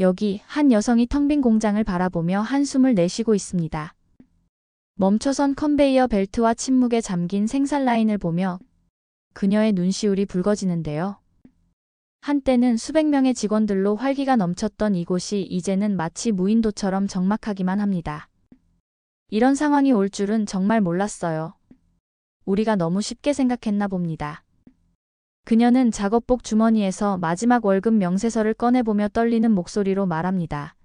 여기 한 여성이 텅 빈 공장을 바라보며 한숨을 내쉬고 있습니다. 멈춰선 컨베이어 벨트와 침묵에 잠긴 생산 라인을 보며 그녀의 눈시울이 붉어지는데요. 한때는 수백 명의 직원들로 활기가 넘쳤던 이곳이 이제는 마치 무인도처럼 적막하기만 합니다. 이런 상황이 올 줄은 정말 몰랐어요. 우리가 너무 쉽게 생각했나 봅니다. 그녀는 작업복 주머니에서 마지막 월급 명세서를 꺼내보며 떨리는 목소리로 말합니다.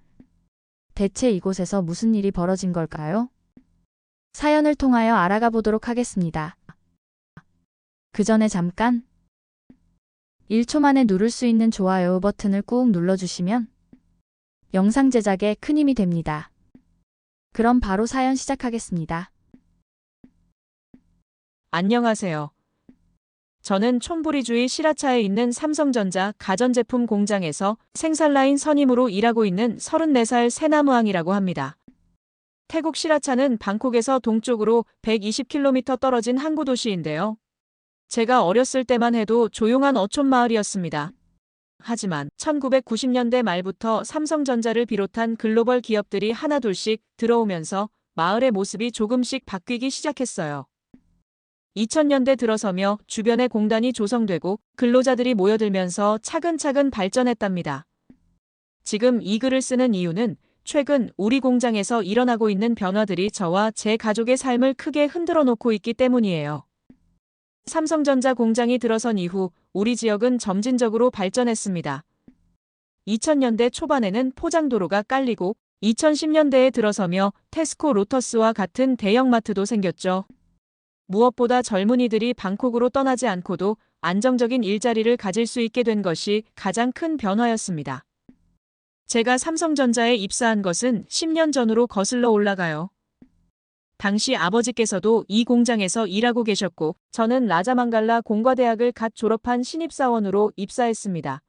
대체 이곳에서 무슨 일이 벌어진 걸까요? 사연을 통하여 알아가 보도록 하겠습니다. 그 전에 잠깐 1초 만에 누를 수 있는 좋아요 버튼을 꾹 눌러주시면 영상 제작에 큰 힘이 됩니다. 그럼 바로 사연 시작하겠습니다. 안녕하세요. 저는 촌부리주의 시라차에 있는 삼성전자 가전제품 공장에서 생산라인 선임으로 일하고 있는 34살 새나무왕이라고 합니다. 태국 시라차는 방콕에서 동쪽으로 120km 떨어진 항구 도시인데요. 제가 어렸을 때만 해도 조용한 어촌 마을이었습니다. 하지만 1990년대 말부터 삼성전자를 비롯한 글로벌 기업들이 하나둘씩 들어오면서 마을의 모습이 조금씩 바뀌기 시작했어요. 2000년대 들어서며 주변에 공단이 조성되고 근로자들이 모여들면서 차근차근 발전했답니다. 지금 이 글을 쓰는 이유는 최근 우리 공장에서 일어나고 있는 변화들이 저와 제 가족의 삶을 크게 흔들어 놓고 있기 때문이에요. 삼성전자 공장이 들어선 이후 우리 지역은 점진적으로 발전했습니다. 2000년대 초반에는 포장도로가 깔리고 2010년대에 들어서며 테스코 로터스와 같은 대형마트도 생겼죠. 무엇보다 젊은이들이 방콕으로 떠나지 않고도 안정적인 일자리를 가질 수 있게 된 것이 가장 큰 변화였습니다. 제가 삼성전자에 입사한 것은 10년 전으로 거슬러 올라가요. 당시 아버지께서도 이 공장에서 일하고 계셨고 저는 라자망갈라 공과대학을 갓 졸업한 신입사원으로 입사했습니다.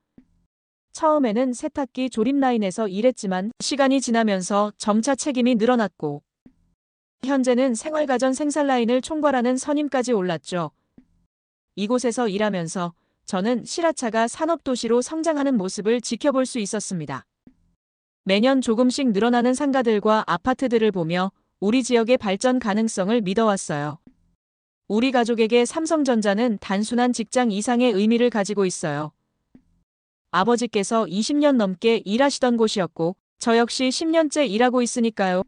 처음에는 세탁기 조립 라인에서 일했지만 시간이 지나면서 점차 책임이 늘어났고 현재는 생활가전 생산 라인을 총괄하는 선임까지 올랐죠. 이곳에서 일하면서 저는 시라차가 산업도시로 성장하는 모습을 지켜볼 수 있었습니다. 매년 조금씩 늘어나는 상가들과 아파트들을 보며 우리 지역의 발전 가능성을 믿어왔어요. 우리 가족에게 삼성전자는 단순한 직장 이상의 의미를 가지고 있어요. 아버지께서 20년 넘게 일하시던 곳이었고 저 역시 10년째 일하고 있으니까요.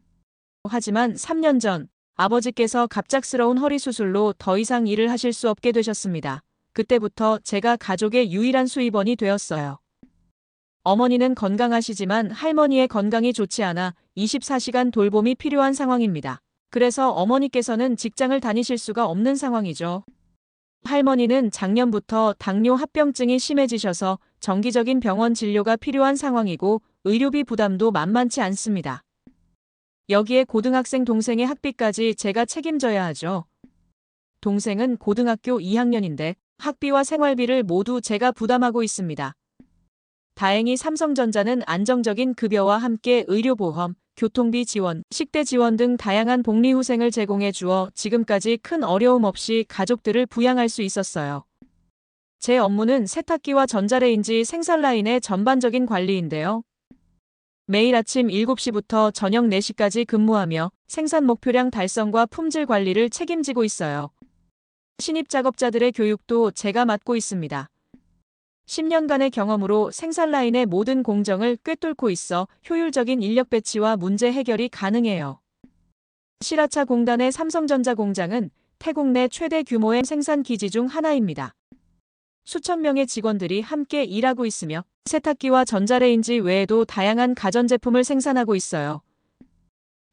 하지만 3년 전 아버지께서 갑작스러운 허리 수술로 더 이상 일을 하실 수 없게 되셨습니다. 그때부터 제가 가족의 유일한 수입원이 되었어요. 어머니는 건강하시지만 할머니의 건강이 좋지 않아 24시간 돌봄이 필요한 상황입니다. 그래서 어머니께서는 직장을 다니실 수가 없는 상황이죠. 할머니는 작년부터 당뇨 합병증이 심해지셔서 정기적인 병원 진료가 필요한 상황이고 의료비 부담도 만만치 않습니다. 여기에 고등학생 동생의 학비까지 제가 책임져야 하죠. 동생은 고등학교 2학년인데 학비와 생활비를 모두 제가 부담하고 있습니다. 다행히 삼성전자는 안정적인 급여와 함께 의료보험, 교통비 지원, 식대 지원 등 다양한 복리후생을 제공해 주어 지금까지 큰 어려움 없이 가족들을 부양할 수 있었어요. 제 업무는 세탁기와 전자레인지 생산 라인의 전반적인 관리인데요. 매일 아침 7시부터 저녁 4시까지 근무하며 생산 목표량 달성과 품질 관리를 책임지고 있어요. 신입 작업자들의 교육도 제가 맡고 있습니다. 10년간의 경험으로 생산 라인의 모든 공정을 꿰뚫고 있어 효율적인 인력 배치와 문제 해결이 가능해요. 시라차 공단의 삼성전자 공장은 태국 내 최대 규모의 생산 기지 중 하나입니다. 수천 명의 직원들이 함께 일하고 있으며 세탁기와 전자레인지 외에도 다양한 가전제품을 생산하고 있어요.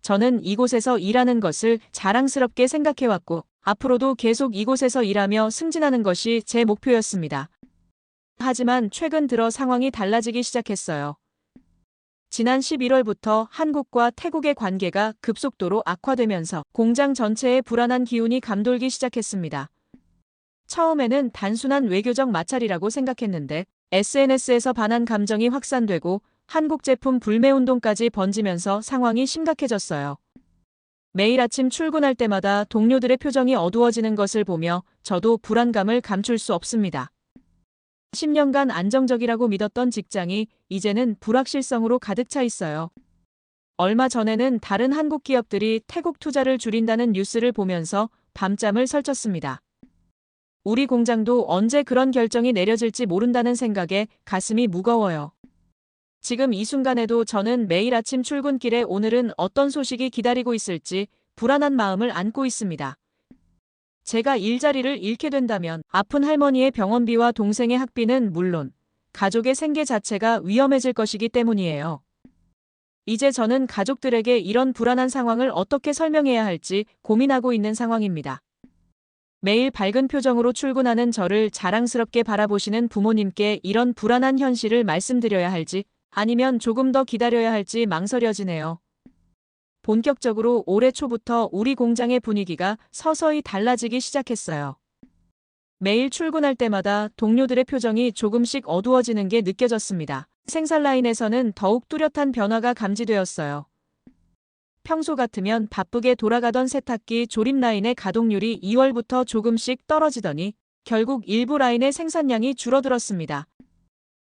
저는 이곳에서 일하는 것을 자랑스럽게 생각해왔고 앞으로도 계속 이곳에서 일하며 승진하는 것이 제 목표였습니다. 하지만 최근 들어 상황이 달라지기 시작했어요. 지난 11월부터 한국과 태국의 관계가 급속도로 악화되면서 공장 전체에 불안한 기운이 감돌기 시작했습니다. 처음에는 단순한 외교적 마찰이라고 생각했는데 SNS에서 반한 감정이 확산되고 한국 제품 불매 운동까지 번지면서 상황이 심각해졌어요. 매일 아침 출근할 때마다 동료들의 표정이 어두워지는 것을 보며 저도 불안감을 감출 수 없습니다. 10년간 안정적이라고 믿었던 직장이 이제는 불확실성으로 가득 차 있어요. 얼마 전에는 다른 한국 기업들이 태국 투자를 줄인다는 뉴스를 보면서 밤잠을 설쳤습니다. 우리 공장도 언제 그런 결정이 내려질지 모른다는 생각에 가슴이 무거워요. 지금 이 순간에도 저는 매일 아침 출근길에 오늘은 어떤 소식이 기다리고 있을지 불안한 마음을 안고 있습니다. 제가 일자리를 잃게 된다면 아픈 할머니의 병원비와 동생의 학비는 물론 가족의 생계 자체가 위험해질 것이기 때문이에요. 이제 저는 가족들에게 이런 불안한 상황을 어떻게 설명해야 할지 고민하고 있는 상황입니다. 매일 밝은 표정으로 출근하는 저를 자랑스럽게 바라보시는 부모님께 이런 불안한 현실을 말씀드려야 할지 아니면 조금 더 기다려야 할지 망설여지네요. 본격적으로 올해 초부터 우리 공장의 분위기가 서서히 달라지기 시작했어요. 매일 출근할 때마다 동료들의 표정이 조금씩 어두워지는 게 느껴졌습니다. 생산 라인에서는 더욱 뚜렷한 변화가 감지되었어요. 평소 같으면 바쁘게 돌아가던 세탁기 조립 라인의 가동률이 2월부터 조금씩 떨어지더니 결국 일부 라인의 생산량이 줄어들었습니다.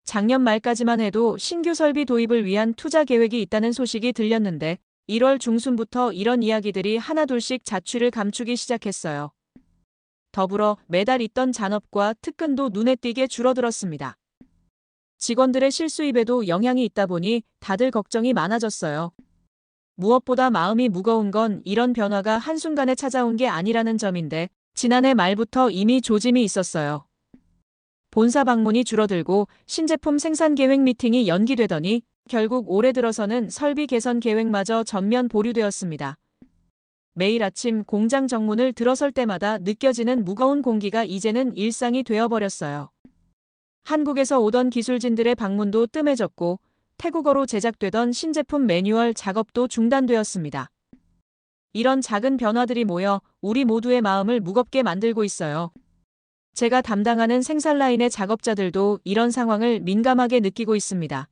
작년 말까지만 해도 신규 설비 도입을 위한 투자 계획이 있다는 소식이 들렸는데 1월 중순부터 이런 이야기들이 하나둘씩 자취를 감추기 시작했어요. 더불어 매달 있던 잔업과 특근도 눈에 띄게 줄어들었습니다. 직원들의 실수입에도 영향이 있다 보니 다들 걱정이 많아졌어요. 무엇보다 마음이 무거운 건 이런 변화가 한순간에 찾아온 게 아니라는 점인데 지난해 말부터 이미 조짐이 있었어요. 본사 방문이 줄어들고 신제품 생산 계획 미팅이 연기되더니 결국 올해 들어서는 설비 개선 계획마저 전면 보류되었습니다. 매일 아침 공장 정문을 들어설 때마다 느껴지는 무거운 공기가 이제는 일상이 되어버렸어요. 한국에서 오던 기술진들의 방문도 뜸해졌고 태국어로 제작되던 신제품 매뉴얼 작업도 중단되었습니다. 이런 작은 변화들이 모여 우리 모두의 마음을 무겁게 만들고 있어요. 제가 담당하는 생산 라인의 작업자들도 이런 상황을 민감하게 느끼고 있습니다.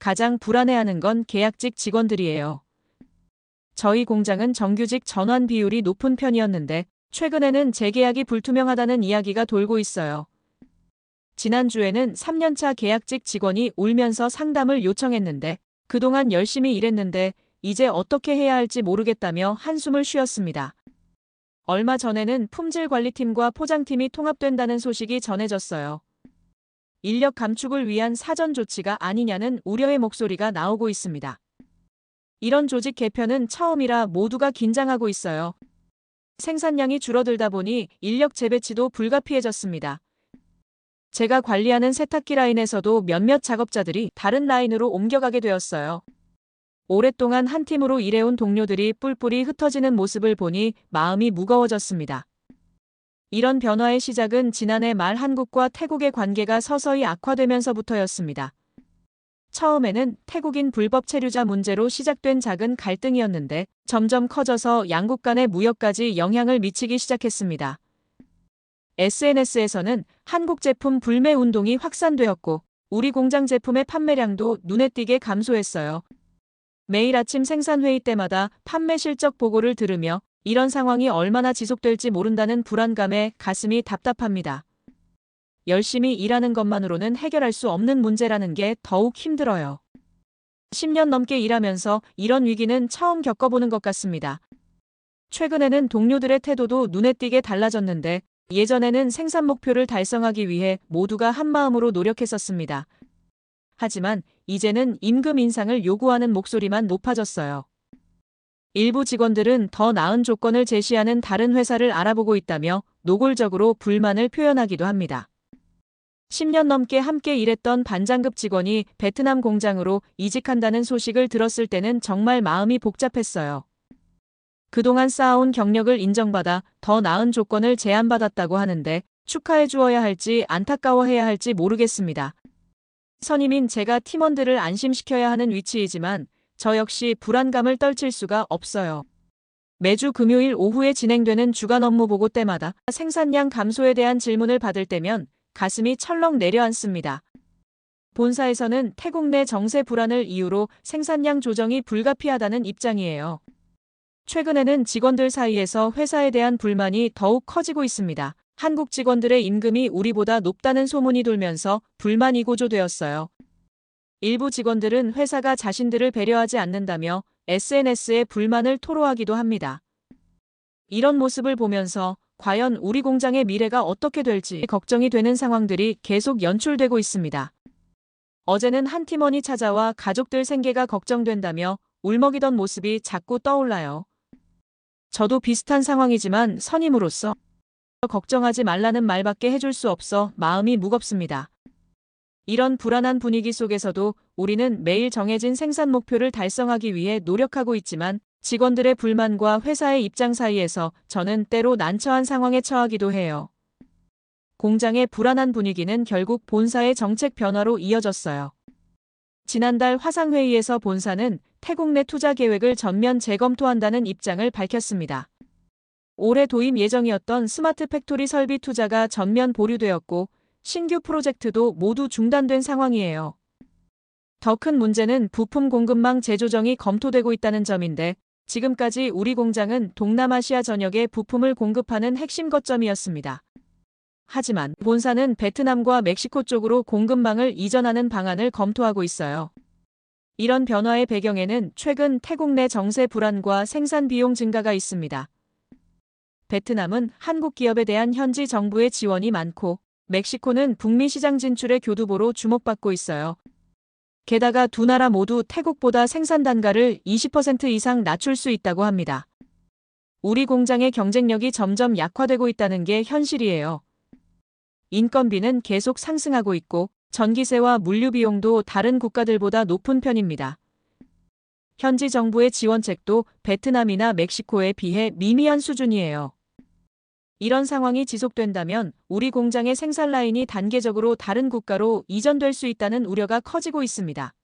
가장 불안해하는 건 계약직 직원들이에요. 저희 공장은 정규직 전환 비율이 높은 편이었는데 최근에는 재계약이 불투명하다는 이야기가 돌고 있어요. 지난주에는 3년차 계약직 직원이 울면서 상담을 요청했는데 그동안 열심히 일했는데 이제 어떻게 해야 할지 모르겠다며 한숨을 쉬었습니다. 얼마 전에는 품질관리팀과 포장팀이 통합된다는 소식이 전해졌어요. 인력 감축을 위한 사전 조치가 아니냐는 우려의 목소리가 나오고 있습니다. 이런 조직 개편은 처음이라 모두가 긴장하고 있어요. 생산량이 줄어들다 보니 인력 재배치도 불가피해졌습니다. 제가 관리하는 세탁기 라인에서도 몇몇 작업자들이 다른 라인으로 옮겨가게 되었어요. 오랫동안 한 팀으로 일해온 동료들이 뿔뿔이 흩어지는 모습을 보니 마음이 무거워졌습니다. 이런 변화의 시작은 지난해 말 한국과 태국의 관계가 서서히 악화되면서부터였습니다. 처음에는 태국인 불법 체류자 문제로 시작된 작은 갈등이었는데 점점 커져서 양국 간의 무역까지 영향을 미치기 시작했습니다. SNS에서는 한국 제품 불매 운동이 확산되었고 우리 공장 제품의 판매량도 눈에 띄게 감소했어요. 매일 아침 생산회의 때마다 판매 실적 보고를 들으며 이런 상황이 얼마나 지속될지 모른다는 불안감에 가슴이 답답합니다. 열심히 일하는 것만으로는 해결할 수 없는 문제라는 게 더욱 힘들어요. 10년 넘게 일하면서 이런 위기는 처음 겪어보는 것 같습니다. 최근에는 동료들의 태도도 눈에 띄게 달라졌는데 예전에는 생산 목표를 달성하기 위해 모두가 한마음으로 노력했었습니다. 하지만 이제는 임금 인상을 요구하는 목소리만 높아졌어요. 일부 직원들은 더 나은 조건을 제시하는 다른 회사를 알아보고 있다며 노골적으로 불만을 표현하기도 합니다. 10년 넘게 함께 일했던 반장급 직원이 베트남 공장으로 이직한다는 소식을 들었을 때는 정말 마음이 복잡했어요. 그동안 쌓아온 경력을 인정받아 더 나은 조건을 제안받았다고 하는데 축하해 주어야 할지 안타까워해야 할지 모르겠습니다. 선임인 제가 팀원들을 안심시켜야 하는 위치이지만 저 역시 불안감을 떨칠 수가 없어요. 매주 금요일 오후에 진행되는 주간 업무 보고 때마다 생산량 감소에 대한 질문을 받을 때면 가슴이 철렁 내려앉습니다. 본사에서는 태국 내 정세 불안을 이유로 생산량 조정이 불가피하다는 입장이에요. 최근에는 직원들 사이에서 회사에 대한 불만이 더욱 커지고 있습니다. 한국 직원들의 임금이 우리보다 높다는 소문이 돌면서 불만이 고조되었어요. 일부 직원들은 회사가 자신들을 배려하지 않는다며 SNS에 불만을 토로하기도 합니다. 이런 모습을 보면서 과연 우리 공장의 미래가 어떻게 될지 걱정이 되는 상황들이 계속 연출되고 있습니다. 어제는 한 팀원이 찾아와 가족들 생계가 걱정된다며 울먹이던 모습이 자꾸 떠올라요. 저도 비슷한 상황이지만 선임으로서 걱정하지 말라는 말밖에 해줄 수 없어 마음이 무겁습니다. 이런 불안한 분위기 속에서도 우리는 매일 정해진 생산 목표를 달성하기 위해 노력하고 있지만 직원들의 불만과 회사의 입장 사이에서 저는 때로 난처한 상황에 처하기도 해요. 공장의 불안한 분위기는 결국 본사의 정책 변화로 이어졌어요. 지난달 화상회의에서 본사는 태국 내 투자 계획을 전면 재검토한다는 입장을 밝혔습니다. 올해 도입 예정이었던 스마트 팩토리 설비 투자가 전면 보류되었고 신규 프로젝트도 모두 중단된 상황이에요. 더 큰 문제는 부품 공급망 재조정이 검토되고 있다는 점인데 지금까지 우리 공장은 동남아시아 전역에 부품을 공급하는 핵심 거점이었습니다. 하지만 본사는 베트남과 멕시코 쪽으로 공급망을 이전하는 방안을 검토하고 있어요. 이런 변화의 배경에는 최근 태국 내 정세 불안과 생산 비용 증가가 있습니다. 베트남은 한국 기업에 대한 현지 정부의 지원이 많고 멕시코는 북미 시장 진출의 교두보로 주목받고 있어요. 게다가 두 나라 모두 태국보다 생산 단가를 20% 이상 낮출 수 있다고 합니다. 우리 공장의 경쟁력이 점점 약화되고 있다는 게 현실이에요. 인건비는 계속 상승하고 있고 전기세와 물류 비용도 다른 국가들보다 높은 편입니다. 현지 정부의 지원책도 베트남이나 멕시코에 비해 미미한 수준이에요. 이런 상황이 지속된다면 우리 공장의 생산 라인이 단계적으로 다른 국가로 이전될 수 있다는 우려가 커지고 있습니다.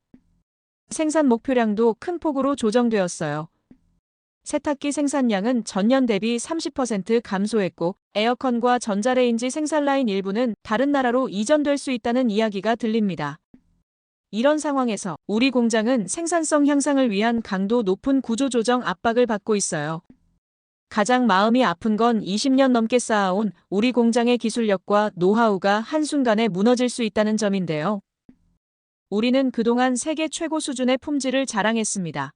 생산 목표량도 큰 폭으로 조정되었어요. 세탁기 생산량은 전년 대비 30% 감소했고 에어컨과 전자레인지 생산 라인 일부는 다른 나라로 이전될 수 있다는 이야기가 들립니다. 이런 상황에서 우리 공장은 생산성 향상을 위한 강도 높은 구조조정 압박을 받고 있어요. 가장 마음이 아픈 건 20년 넘게 쌓아온 우리 공장의 기술력과 노하우가 한순간에 무너질 수 있다는 점인데요. 우리는 그동안 세계 최고 수준의 품질을 자랑했습니다.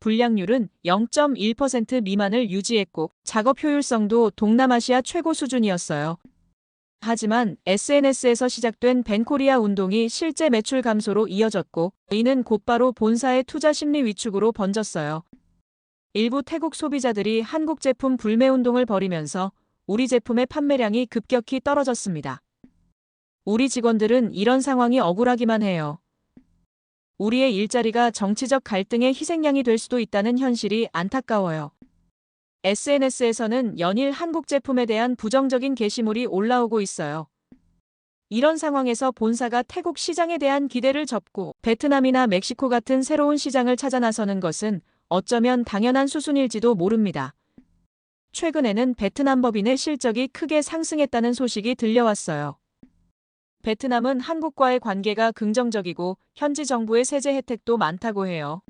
불량률은 0.1% 미만을 유지했고 작업 효율성도 동남아시아 최고 수준이었어요. 하지만 SNS에서 시작된 벤코리아 운동이 실제 매출 감소로 이어졌고 이는 곧바로 본사의 투자 심리 위축으로 번졌어요. 일부 태국 소비자들이 한국 제품 불매 운동을 벌이면서 우리 제품의 판매량이 급격히 떨어졌습니다. 우리 직원들은 이런 상황이 억울하기만 해요. 우리의 일자리가 정치적 갈등의 희생양이 될 수도 있다는 현실이 안타까워요. SNS에서는 연일 한국 제품에 대한 부정적인 게시물이 올라오고 있어요. 이런 상황에서 본사가 태국 시장에 대한 기대를 접고 베트남이나 멕시코 같은 새로운 시장을 찾아 나서는 것은 어쩌면 당연한 수순일지도 모릅니다. 최근에는 베트남 법인의 실적이 크게 상승했다는 소식이 들려왔어요. 베트남은 한국과의 관계가 긍정적이고 현지 정부의 세제 혜택도 많다고 해요.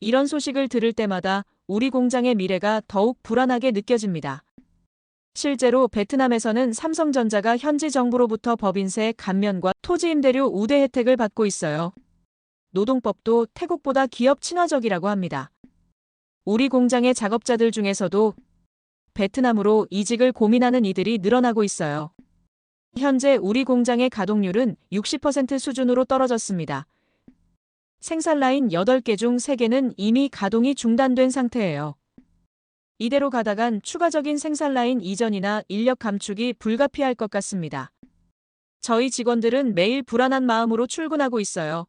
이런 소식을 들을 때마다 우리 공장의 미래가 더욱 불안하게 느껴집니다. 실제로 베트남에서는 삼성전자가 현지 정부로부터 법인세 감면과 토지 임대료 우대 혜택을 받고 있어요. 노동법도 태국보다 기업 친화적이라고 합니다. 우리 공장의 작업자들 중에서도 베트남으로 이직을 고민하는 이들이 늘어나고 있어요. 현재 우리 공장의 가동률은 60% 수준으로 떨어졌습니다. 생산 라인 8개 중 3개는 이미 가동이 중단된 상태예요. 이대로 가다간 추가적인 생산 라인 이전이나 인력 감축이 불가피할 것 같습니다. 저희 직원들은 매일 불안한 마음으로 출근하고 있어요.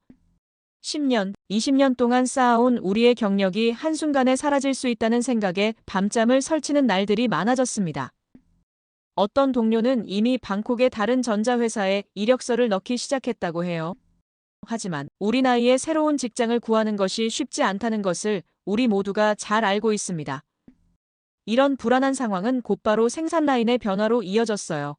10년, 20년 동안 쌓아온 우리의 경력이 한순간에 사라질 수 있다는 생각에 밤잠을 설치는 날들이 많아졌습니다. 어떤 동료는 이미 방콕의 다른 전자회사에 이력서를 넣기 시작했다고 해요. 하지만 우리 나이에 새로운 직장을 구하는 것이 쉽지 않다는 것을 우리 모두가 잘 알고 있습니다. 이런 불안한 상황은 곧바로 생산 라인의 변화로 이어졌어요.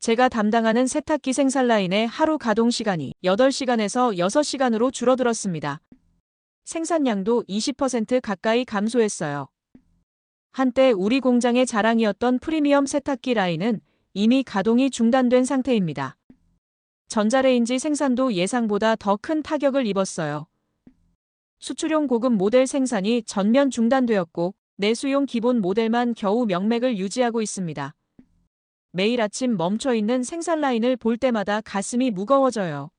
제가 담당하는 세탁기 생산 라인의 하루 가동 시간이 8시간에서 6시간으로 줄어들었습니다. 생산량도 20% 가까이 감소했어요. 한때 우리 공장의 자랑이었던 프리미엄 세탁기 라인은 이미 가동이 중단된 상태입니다. 전자레인지 생산도 예상보다 더 큰 타격을 입었어요. 수출용 고급 모델 생산이 전면 중단되었고 내수용 기본 모델만 겨우 명맥을 유지하고 있습니다. 매일 아침 멈춰 있는 생산 라인을 볼 때마다 가슴이 무거워져요.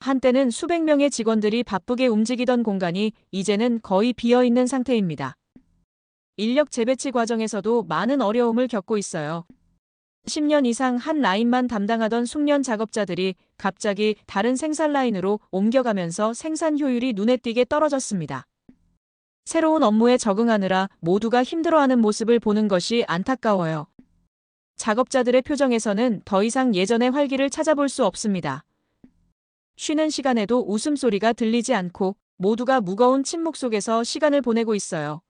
한때는 수백 명의 직원들이 바쁘게 움직이던 공간이 이제는 거의 비어 있는 상태입니다. 인력 재배치 과정에서도 많은 어려움을 겪고 있어요. 10년 이상 한 라인만 담당하던 숙련 작업자들이 갑자기 다른 생산 라인으로 옮겨가면서 생산 효율이 눈에 띄게 떨어졌습니다. 새로운 업무에 적응하느라 모두가 힘들어하는 모습을 보는 것이 안타까워요. 작업자들의 표정에서는 더 이상 예전의 활기를 찾아볼 수 없습니다. 쉬는 시간에도 웃음소리가 들리지 않고 모두가 무거운 침묵 속에서 시간을 보내고 있어요.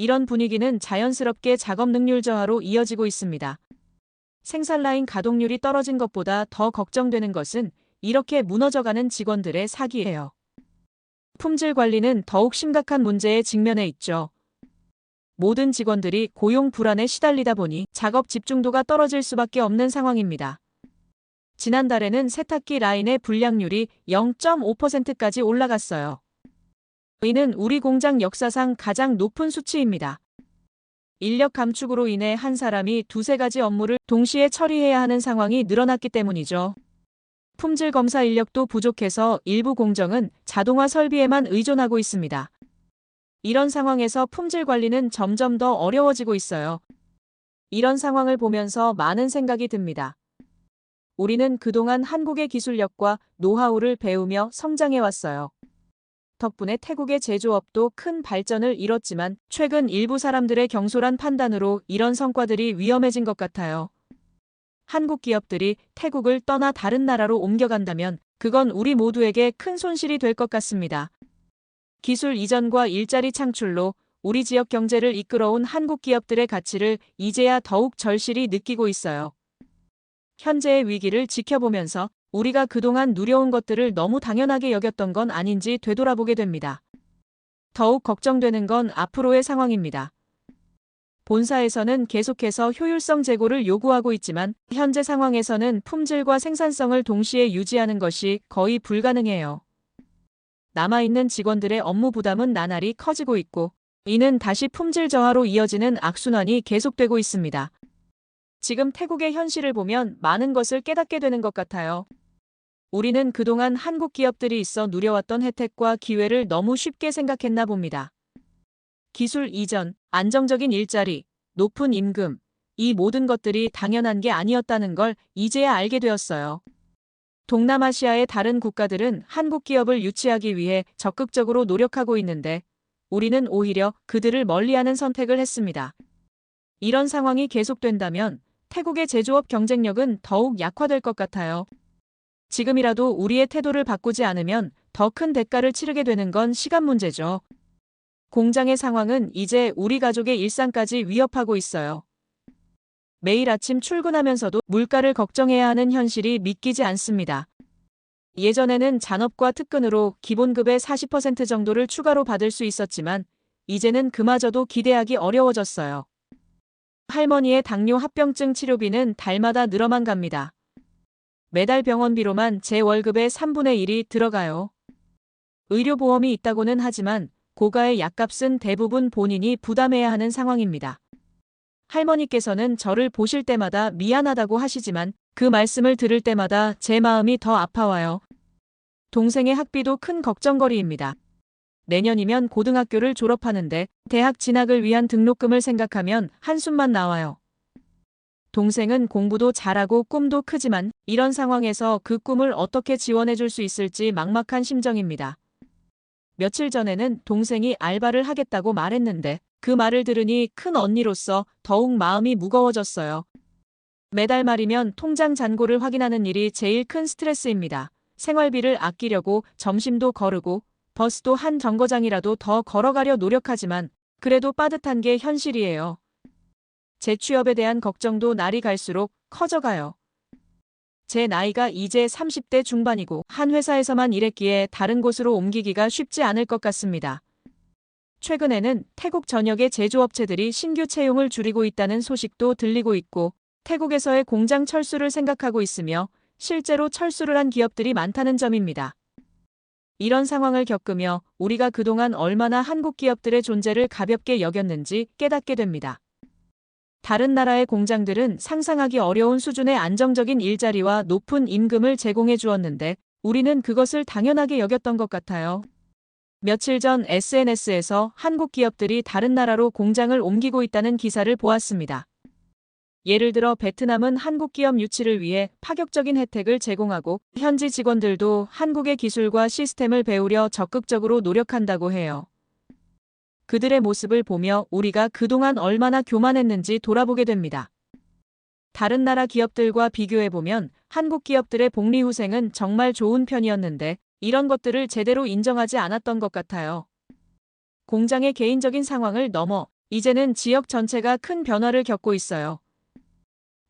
이런 분위기는 자연스럽게 작업 능률 저하로 이어지고 있습니다. 생산 라인 가동률이 떨어진 것보다 더 걱정되는 것은 이렇게 무너져가는 직원들의 사기예요. 품질 관리는 더욱 심각한 문제에 직면해 있죠. 모든 직원들이 고용 불안에 시달리다 보니 작업 집중도가 떨어질 수밖에 없는 상황입니다. 지난달에는 세탁기 라인의 불량률이 0.5%까지 올라갔어요. 이는 우리 공장 역사상 가장 높은 수치입니다. 인력 감축으로 인해 한 사람이 두세 가지 업무를 동시에 처리해야 하는 상황이 늘어났기 때문이죠. 품질 검사 인력도 부족해서 일부 공정은 자동화 설비에만 의존하고 있습니다. 이런 상황에서 품질 관리는 점점 더 어려워지고 있어요. 이런 상황을 보면서 많은 생각이 듭니다. 우리는 그동안 한국의 기술력과 노하우를 배우며 성장해 왔어요. 덕분에 태국의 제조업도 큰 발전을 이뤘지만 최근 일부 사람들의 경솔한 판단으로 이런 성과들이 위험해진 것 같아요. 한국 기업들이 태국을 떠나 다른 나라로 옮겨간다면 그건 우리 모두에게 큰 손실이 될 것 같습니다. 기술 이전과 일자리 창출로 우리 지역 경제를 이끌어온 한국 기업들의 가치를 이제야 더욱 절실히 느끼고 있어요. 현재의 위기를 지켜보면서 우리가 그동안 누려온 것들을 너무 당연하게 여겼던 건 아닌지 되돌아보게 됩니다. 더욱 걱정되는 건 앞으로의 상황입니다. 본사에서는 계속해서 효율성 제고를 요구하고 있지만 현재 상황에서는 품질과 생산성을 동시에 유지하는 것이 거의 불가능해요. 남아있는 직원들의 업무 부담은 나날이 커지고 있고 이는 다시 품질 저하로 이어지는 악순환이 계속되고 있습니다. 지금 태국의 현실을 보면 많은 것을 깨닫게 되는 것 같아요. 우리는 그동안 한국 기업들이 있어 누려왔던 혜택과 기회를 너무 쉽게 생각했나 봅니다. 기술 이전, 안정적인 일자리, 높은 임금, 이 모든 것들이 당연한 게 아니었다는 걸 이제야 알게 되었어요. 동남아시아의 다른 국가들은 한국 기업을 유치하기 위해 적극적으로 노력하고 있는데 우리는 오히려 그들을 멀리하는 선택을 했습니다. 이런 상황이 계속된다면 태국의 제조업 경쟁력은 더욱 약화될 것 같아요. 지금이라도 우리의 태도를 바꾸지 않으면 더 큰 대가를 치르게 되는 건 시간 문제죠. 공장의 상황은 이제 우리 가족의 일상까지 위협하고 있어요. 매일 아침 출근하면서도 물가를 걱정해야 하는 현실이 믿기지 않습니다. 예전에는 잔업과 특근으로 기본급의 40% 정도를 추가로 받을 수 있었지만 이제는 그마저도 기대하기 어려워졌어요. 할머니의 당뇨 합병증 치료비는 달마다 늘어만 갑니다. 매달 병원비로만 제 월급의 3분의 1이 들어가요. 의료보험이 있다고는 하지만 고가의 약값은 대부분 본인이 부담해야 하는 상황입니다. 할머니께서는 저를 보실 때마다 미안하다고 하시지만 그 말씀을 들을 때마다 제 마음이 더 아파와요. 동생의 학비도 큰 걱정거리입니다. 내년이면 고등학교를 졸업하는데 대학 진학을 위한 등록금을 생각하면 한숨만 나와요. 동생은 공부도 잘하고 꿈도 크지만 이런 상황에서 그 꿈을 어떻게 지원해 줄 수 있을지 막막한 심정입니다. 며칠 전에는 동생이 알바를 하겠다고 말했는데 그 말을 들으니 큰 언니로서 더욱 마음이 무거워졌어요. 매달 말이면 통장 잔고를 확인하는 일이 제일 큰 스트레스입니다. 생활비를 아끼려고 점심도 거르고 버스도 한 정거장이라도 더 걸어가려 노력하지만 그래도 빠듯한 게 현실이에요. 재취업에 대한 걱정도 날이 갈수록 커져가요. 제 나이가 이제 30대 중반이고 한 회사에서만 일했기에 다른 곳으로 옮기기가 쉽지 않을 것 같습니다. 최근에는 태국 전역의 제조업체들이 신규 채용을 줄이고 있다는 소식도 들리고 있고 태국에서의 공장 철수를 생각하고 있으며 실제로 철수를 한 기업들이 많다는 점입니다. 이런 상황을 겪으며 우리가 그동안 얼마나 한국 기업들의 존재를 가볍게 여겼는지 깨닫게 됩니다. 다른 나라의 공장들은 상상하기 어려운 수준의 안정적인 일자리와 높은 임금을 제공해 주었는데 우리는 그것을 당연하게 여겼던 것 같아요. 며칠 전 SNS에서 한국 기업들이 다른 나라로 공장을 옮기고 있다는 기사를 보았습니다. 예를 들어 베트남은 한국 기업 유치를 위해 파격적인 혜택을 제공하고 현지 직원들도 한국의 기술과 시스템을 배우려 적극적으로 노력한다고 해요. 그들의 모습을 보며 우리가 그동안 얼마나 교만했는지 돌아보게 됩니다. 다른 나라 기업들과 비교해보면 한국 기업들의 복리 후생은 정말 좋은 편이었는데 이런 것들을 제대로 인정하지 않았던 것 같아요. 공장의 개인적인 상황을 넘어 이제는 지역 전체가 큰 변화를 겪고 있어요.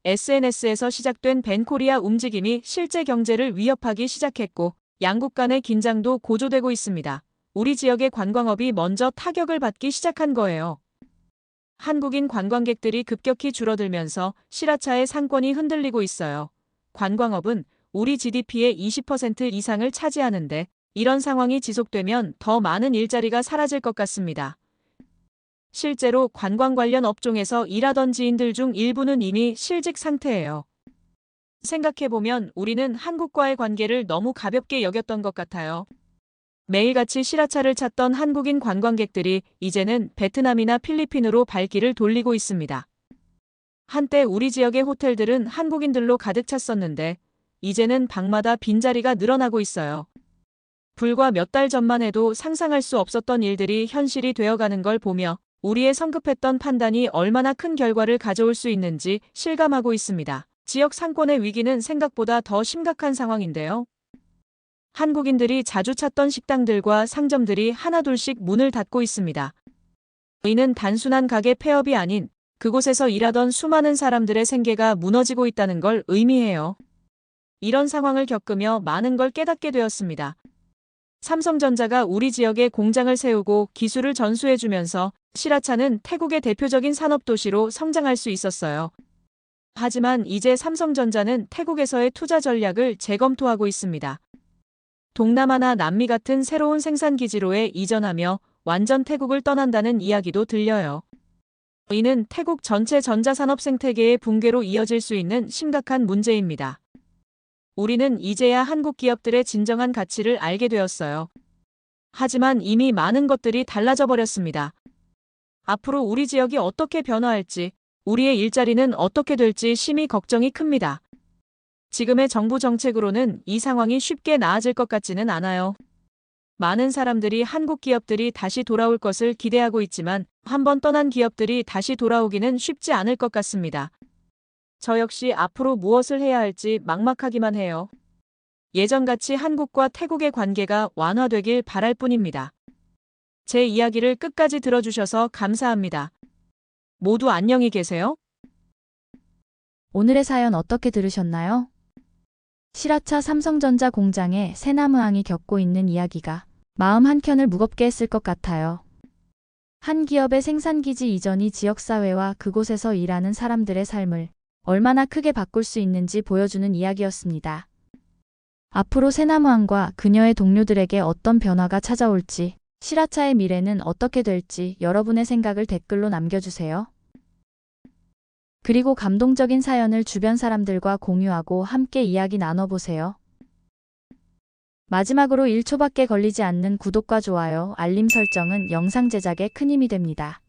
SNS에서 시작된 벤코리아 움직임이 실제 경제를 위협하기 시작했고 양국 간의 긴장도 고조되고 있습니다. 우리 지역의 관광업이 먼저 타격을 받기 시작한 거예요. 한국인 관광객들이 급격히 줄어들면서 시라차의 상권이 흔들리고 있어요. 관광업은 우리 GDP의 20% 이상을 차지하는데 이런 상황이 지속되면 더 많은 일자리가 사라질 것 같습니다. 실제로 관광 관련 업종에서 일하던 지인들 중 일부는 이미 실직 상태예요. 생각해보면 우리는 한국과의 관계를 너무 가볍게 여겼던 것 같아요. 매일같이 시라차를 찾던 한국인 관광객들이 이제는 베트남이나 필리핀으로 발길을 돌리고 있습니다. 한때 우리 지역의 호텔들은 한국인들로 가득 찼었는데 이제는 방마다 빈자리가 늘어나고 있어요. 불과 몇 달 전만 해도 상상할 수 없었던 일들이 현실이 되어가는 걸 보며 우리의 성급했던 판단이 얼마나 큰 결과를 가져올 수 있는지 실감하고 있습니다. 지역 상권의 위기는 생각보다 더 심각한 상황인데요. 한국인들이 자주 찾던 식당들과 상점들이 하나둘씩 문을 닫고 있습니다. 이는 단순한 가게 폐업이 아닌 그곳에서 일하던 수많은 사람들의 생계가 무너지고 있다는 걸 의미해요. 이런 상황을 겪으며 많은 걸 깨닫게 되었습니다. 삼성전자가 우리 지역에 공장을 세우고 기술을 전수해주면서 시라차는 태국의 대표적인 산업도시로 성장할 수 있었어요. 하지만 이제 삼성전자는 태국에서의 투자 전략을 재검토하고 있습니다. 동남아나 남미 같은 새로운 생산기지로에 이전하며 완전 태국을 떠난다는 이야기도 들려요. 이는 태국 전체 전자산업 생태계의 붕괴로 이어질 수 있는 심각한 문제입니다. 우리는 이제야 한국 기업들의 진정한 가치를 알게 되었어요. 하지만 이미 많은 것들이 달라져 버렸습니다. 앞으로 우리 지역이 어떻게 변화할지, 우리의 일자리는 어떻게 될지 심히 걱정이 큽니다. 지금의 정부 정책으로는 이 상황이 쉽게 나아질 것 같지는 않아요. 많은 사람들이 한국 기업들이 다시 돌아올 것을 기대하고 있지만 한번 떠난 기업들이 다시 돌아오기는 쉽지 않을 것 같습니다. 저 역시 앞으로 무엇을 해야 할지 막막하기만 해요. 예전같이 한국과 태국의 관계가 완화되길 바랄 뿐입니다. 제 이야기를 끝까지 들어주셔서 감사합니다. 모두 안녕히 계세요. 오늘의 사연 어떻게 들으셨나요? 시라차 삼성전자 공장에 새나무항이 겪고 있는 이야기가 마음 한켠을 무겁게 했을 것 같아요. 한 기업의 생산기지 이전이 지역사회와 그곳에서 일하는 사람들의 삶을 얼마나 크게 바꿀 수 있는지 보여주는 이야기였습니다. 앞으로 새나무항과 그녀의 동료들에게 어떤 변화가 찾아올지, 시라차의 미래는 어떻게 될지 여러분의 생각을 댓글로 남겨주세요. 그리고 감동적인 사연을 주변 사람들과 공유하고 함께 이야기 나눠보세요. 마지막으로 1초밖에 걸리지 않는 구독과 좋아요, 알림 설정은 영상 제작에 큰 힘이 됩니다.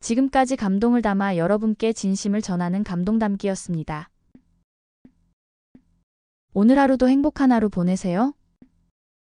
지금까지 감동을 담아 여러분께 진심을 전하는 감동 담기였습니다. 오늘 하루도 행복한 하루 보내세요.